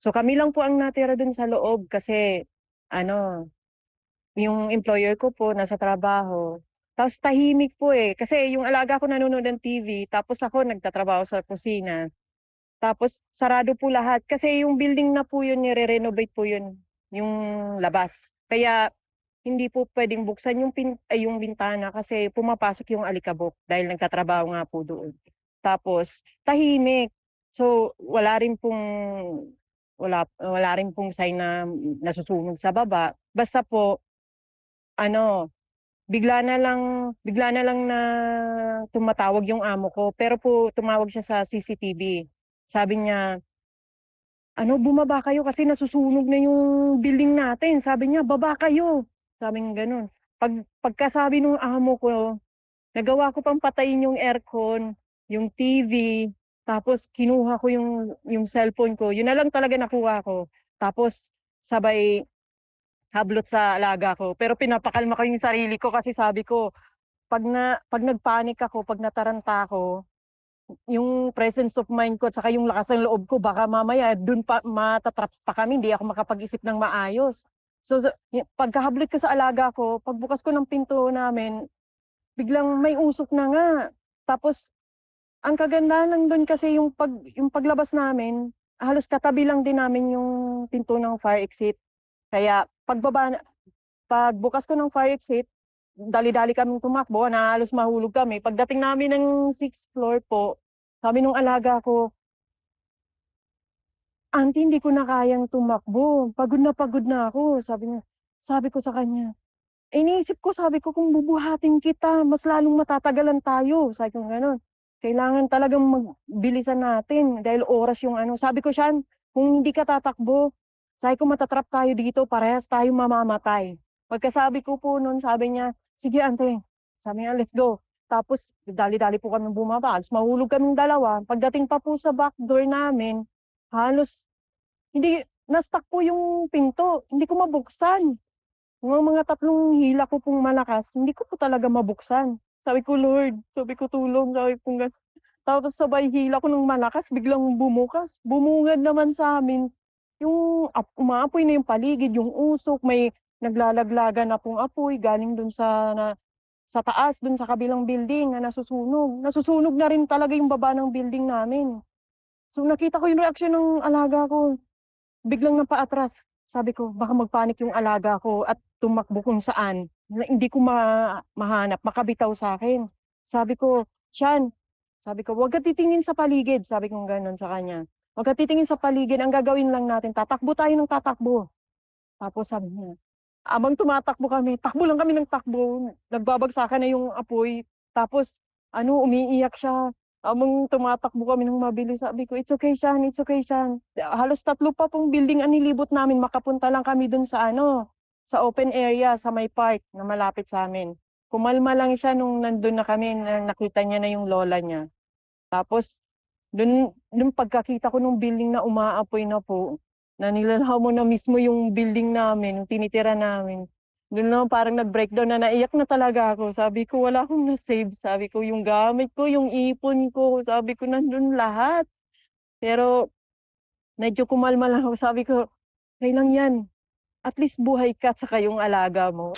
So kami lang po ang natira dun sa loob kasi ano, yung employer ko po nasa trabaho. Tapos tahimik po eh, kasi yung alaga ko nanonood ng TV tapos ako nagtatrabaho sa kusina. Tapos sarado po lahat kasi yung building na po yun nire-renovate po yun, yung labas. Kaya hindi po puwedeng buksan yung pin ay yung bintana kasi pumapasok yung alikabok dahil nagtatrabaho nga po doon. Tapos tahimik. So wala rin pong wala wala rin pong sign na nasusunog sa baba. Basta po ano, bigla na lang bigla na lang na tumatawag yung amo ko, pero po tumawag siya sa CCTV. Sabi niya, "Ano, bumaba kayo kasi nasusunog na yung building natin." Sabi niya, "Baba kayo." Sabing gano'n. Pag pagkasabi nung amo ko, nagawa ko pang patayin yung aircon, yung TV, tapos kinuha ko yung yung cellphone ko, yun na lang talaga nakuha ko. Tapos sabay hablot sa alaga ko. Pero pinapakalma ko yung sarili ko kasi sabi ko, 'pag na 'pag nag-panic ako, 'pag nataranta ako, yung presence of mind ko at saka yung lakas ng loob ko baka mamaya dun pa mata-trap pa kami, hindi ako makapag-isip ng maayos. So yu pagkahablot ko sa alaga ko, pagbukas ko ng pinto namin, biglang may usok na nga. Tapos ang kagandahan lang dun kasi yung pag yung paglabas namin, halos katabi lang din namin yung pinto ng fire exit. Kaya pagbaba pagbukas ko ng fire exit, dali-dali kaming tumakbo na halos mahulog kami. Pagdating namin ng 6th floor po, sabi nung alaga ko "Aunty hindi ko na kayang tumakbo, pagod na pagod na ako." Sabi niya sabi ko sa kanya, iniisip ko sabi ko, "Kung bubuhatin kita mas lalong matatagalan tayo." Sabi kong gano'n. "Kailangan talagang mag bilisan natin dahil oras yung ano." Sabi ko, "Sian, kung hindi ka tatakbo," sabi ko, "mata-trap tayo dito, parehas tayong mamamatay." Pagkasabi ko po nun sabi niya, "Sige aunty." Sabi niya, "Let's go." Tapos dali-dali po kaming bumaba, halos mahulog kaming dalawa. Pagdating pa po sa back door namin, halos hindi na-stuck po yung pinto, hindi ko mabuksan. Yung mga tatlong hila ko pong malakas, hindi ko po talaga mabuksan. Sabi ko, "Lord," sabi ko, "tulong." Sabi kong gano'n. Tapos sabay hila ko ng malakas biglang bumukas, bumungad naman sa'min yung ap umaapoy na yung paligid, yung usok, may naglalaglagan na pong apoy galing dun sa na sa taas, dun sa kabilang building na nasusunog. Nasusunog na rin talaga yung baba ng building namin. So nakita ko yung reaksyon ng alaga ko, biglang napaatras. Sabi ko, baka mag-panic yung alaga ko at tumakbo kung saan na hindi ko ma mahanap, makabitaw sa'kin. Sabi ko, "Sian," sabi ko, "Wag ka titingin sa paligid." Sabi kong gano'n sa kanya. "Wag ka titingin sa paligid, ang gagawin lang natin tatakbo tayo ng tatakbo." Tapos sabi niya habang tumatakbo kami, takbo lang kami ng takbo, nagbabagsakan na yung apoy, tapos ano, umiiyak siya. Habang tumatakbo kami ng mabilis sabi ko, "It's okay Sian, it's okay Sian." Halos 3 pa pong building ang nilibot namin, makapunta lang kami dun sa ano, sa open area sa may park na malapit sa'min. Kumalma lang siya nung nandun na kami na nakita niya na yung lola niya. Tapos dun nung pagkakita ko nung building na umaapoy na po, na nilalhamon na mismo yung building namin, yung tinitira namin, dun naman parang nag-breakdown na naiyak na talaga ako. Sabi ko, "Wala akong na-save." Sabi ko, "Yung gamit ko, yung ipon ko." Sabi ko, "Nandun lahat." Pero medyo kumalma lang ako, sabi ko, "Okey lang 'yan, at least buhay ka at saka yung alaga mo."